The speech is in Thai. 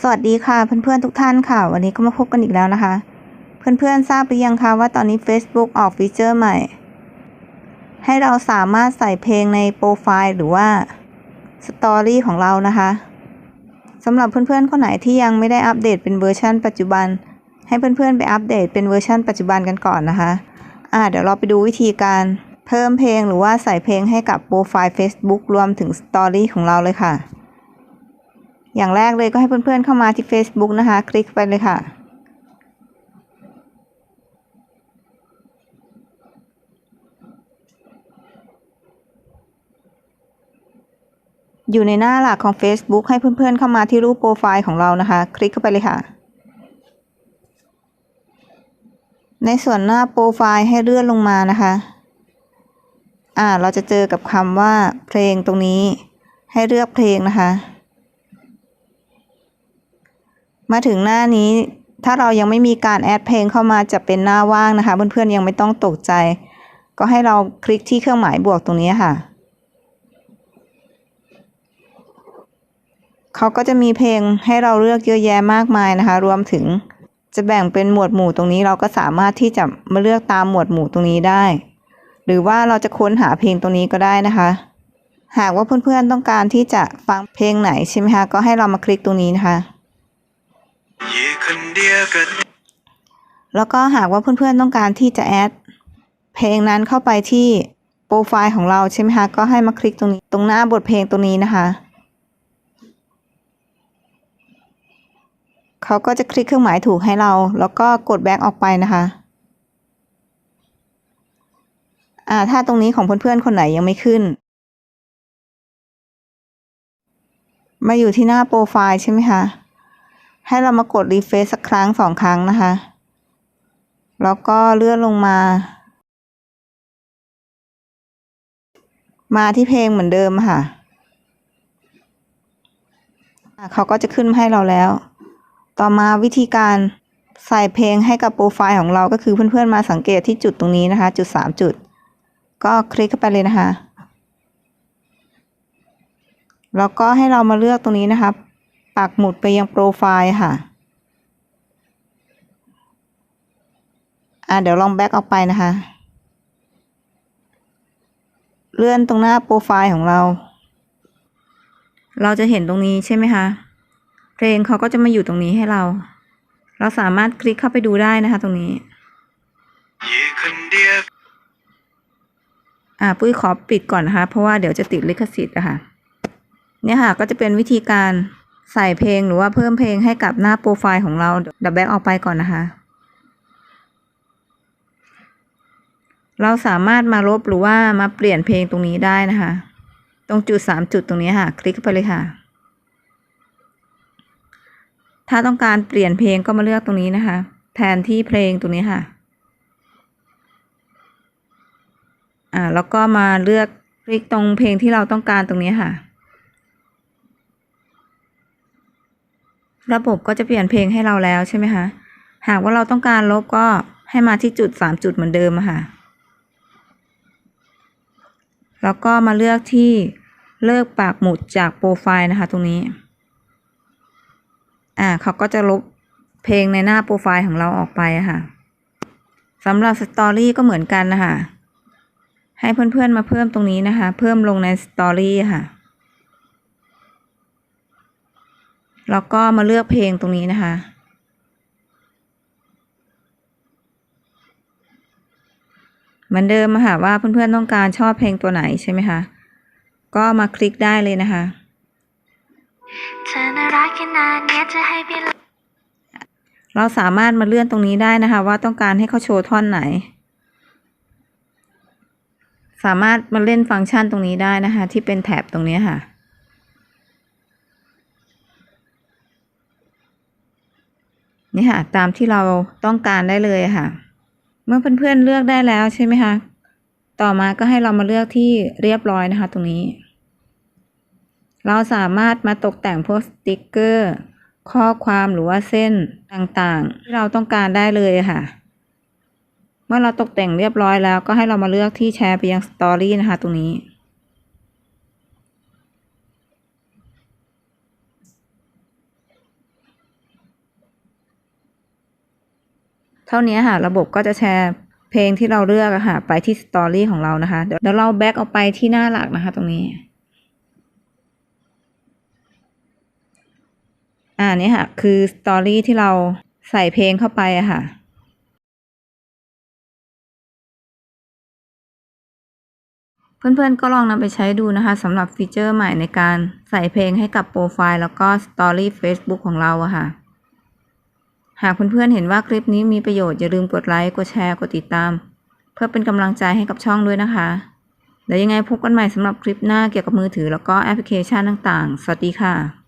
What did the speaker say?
สวัสดีค่ะเพื่อนๆทุกท่านค่ะ วันนี้ก็มาพบกันอีกแล้วนะคะ เพื่อนๆทราบหรือยังคะว่าตอนนี้ Facebook ออกฟีเจอร์ใหม่ ให้เราสามารถใส่เพลงในโปรไฟล์หรือว่าสตอรี่ของเรานะคะสำหรับเพื่อนๆคนไหนที่ยังไม่ได้อัปเดตเป็นเวอร์ชันปัจจุบัน ให้เพื่อนๆไปอัปเดตเป็นเวอร์ชันปัจจุบันกันก่อนนะคะอ่าเดี๋ยวเราไปดูวิธีการเพิ่มเพลงหรือว่าใส่เพลงให้กับโปรไฟล์ Facebook รวมถึงสตอรี่ของเราเลยค่ะ อย่างแรกเลยก็ให้เพื่อนๆเข้ามาที่ Facebook นะคะ คลิกไปเลยค่ะ อยู่ในหน้าหลักของ Facebook ให้เพื่อนๆเข้ามาที่รูปโปรไฟล์ของเรานะคะ คลิกเข้าไปเลยค่ะ ในส่วนหน้าโปรไฟล์ให้เลื่อนลงมานะคะ อ่า เราจะเจอกับคำว่าเพลงตรงนี้ ให้เลือกเพลงนะคะ มาถึงหน้านี้ถ้าเรายังไม่มีการแอดเพลงเข้ามาจะเป็นหน้าว่างนะคะ เพื่อนๆยังไม่ต้องตกใจ ก็ให้เราคลิกที่เครื่องหมายบวกตรงนี้ค่ะเขาก็จะมีเพลงให้เราเลือกเยอะแยะมากมายนะคะ รวมถึงจะแบ่งเป็นหมวดหมู่ตรงนี้เราก็สามารถที่จะมาเลือกตามหมวดหมู่ตรงนี้ได้ หรือว่าเราจะค้นหาเพลงตรงนี้ก็ได้นะคะ หากว่าเพื่อนๆต้องการที่จะฟังเพลงไหนใช่ไหมคะก็ให้เรามาคลิกตรงนี้นะคะ แล้วก็หากว่าเพื่อนๆต้องการที่จะแอดเพลงนั้นเข้าไปที่โปรไฟล์ของเราใช่ไหมคะ ก็ให้มาคลิกตรงนี้ ตรงหน้าบทเพลงตรงนี้นะคะ เขาก็จะคลิกเครื่องหมายถูกให้เรา แล้วก็กดแบ็กออกไปนะคะ อ่า ถ้าตรงนี้ของเพื่อนๆคนไหนยังไม่ขึ้น มาอยู่ที่หน้าโปรไฟล์ใช่ไหมคะ ให้เรามากดรีเฟซสักครั้งสองครั้งนะคะ แล้วก็เลื่อนลงมา มาที่เพลงเหมือนเดิมค่ะ เขาก็จะขึ้นมาให้เราแล้ว ต่อมาวิธีการใส่เพลงให้กับโปรไฟล์ของเราก็คือเพื่อนๆมาสังเกตที่จุดตรงนี้นะคะ จุดสามจุด ก็คลิกเข้าไปเลยนะคะ แล้วก็ให้เรามาเลือกตรงนี้นะคะ ปักหมุดไปยังโปรไฟล์ค่ะอ่าเดี๋ยวลองแบ็กออกไปนะคะ เลื่อนตรงหน้าโปรไฟล์ของเรา เราจะเห็นตรงนี้ใช่ไหมคะ เพลงเขาก็จะมาอยู่ตรงนี้ให้เรา เราสามารถคลิกเข้าไปดูได้นะคะตรงนี้อยู่คนเดียวอ่าปุ้ยขอปิดก่อนนะคะ เพราะว่าเดี๋ยวจะติดลิขสิทธิ์อะค่ะเนี่ยค่ะก็จะเป็นวิธีการ ใส่เพลงหรือว่าเพิ่มเพลงให้กับหน้าโปรไฟล์ของเราดี๋ยวแบ็กออกไปก่อนนะคะ เราสามารถมาลบหรือว่ามาเปลี่ยนเพลงตรงนี้ได้นะคะ ตรงจุดสามจุดตรงนี้ค่ะ คลิกไปเลยค่ะ ถ้าต้องการเปลี่ยนเพลงก็มาเลือกตรงนี้นะคะ แทนที่เพลงตรงนี้ค่ะอ่าแล้วก็มาเลือกคลิกตรงเพลงที่เราต้องการตรงนี้ค่ะ ระบบก็จะเปลี่ยนเพลงให้เราแล้วใช่ไหมคะ หากว่าเราต้องการลบก็ให้มาที่จุดสามจุดเหมือนเดิมค่ะ แล้วก็มาเลือกที่เลิกปากหมุดจากโปรไฟล์นะคะ ตรงนี้ อ่าเขาก็จะลบเพลงในหน้าโปรไฟล์ของเราออกไปค่ะสำหรับสตอรี่ก็เหมือนกันนะคะ ให้เพื่อนๆมาเพิ่มตรงนี้นะคะ เพิ่มลงในสตอรี่ค่ะ แล้วก็มาเลือกเพลงตรงนี้นะคะ เหมือนเดิมอะค่ะว่าเพื่อนๆต้องการชอบเพลงตัวไหนใช่ไหมคะ ก็มาคลิกได้เลยนะคะเธอน่ารักขนาดเนี้ยจะให้พี่เราสามารถมาเลื่อนตรงนี้ได้นะคะ ว่าต้องการให้เขาโชว์ท่อนไหน สามารถมาเล่นฟังก์ชันตรงนี้ได้นะคะ ที่เป็นแถบตรงนี้ค่ะ นี่ค่ะ ตามที่เราต้องการได้เลยค่ะ เมื่อเพื่อนๆเลือกได้แล้วใช่ไหมคะ ต่อมาก็ให้เรามาเลือกที่เรียบร้อยนะคะ ตรงนี้ เราสามารถมาตกแต่งพวกสติกเกอร์ ข้อความหรือว่าเส้นต่างๆ ที่เราต้องการได้เลยค่ะ เมื่อเราตกแต่งเรียบร้อยแล้วก็ให้เรามาเลือกที่แชร์ไปยังสตอรี่นะคะ ตรงนี้ ท่านี้ค่ะ ระบบก็จะแชร์เพลงที่เราเลือกค่ะ ไปที่สตอรี่ของเรานะคะ เดี๋ยวเราแบ็กเอาไปที่หน้าหลักนะคะ ตรงนี้ อ่านี่ค่ะ คือสตอรี่ที่เราใส่เพลงเข้าไปอะค่ะเพื่อนๆ ก็ลองนำไปใช้ดูนะคะสำหรับฟีเจอร์ใหม่ในการใส่เพลงให้กับโปรไฟล์แล้วก็สตอรี่ Facebook ของเราอะค่ะ หากเพื่อนๆเห็นว่าคลิปนี้มีประโยชน์อย่าลืมกดไลค์ กดแชร์ กดติดตาม เพื่อเป็นกำลังใจให้กับช่องด้วยนะคะเดี๋ยวยังไงพบกันใหม่สำหรับคลิปหน้าเกี่ยวกับมือถือแล้วก็แอปพลิเคชันต่างๆ สวัสดีค่ะ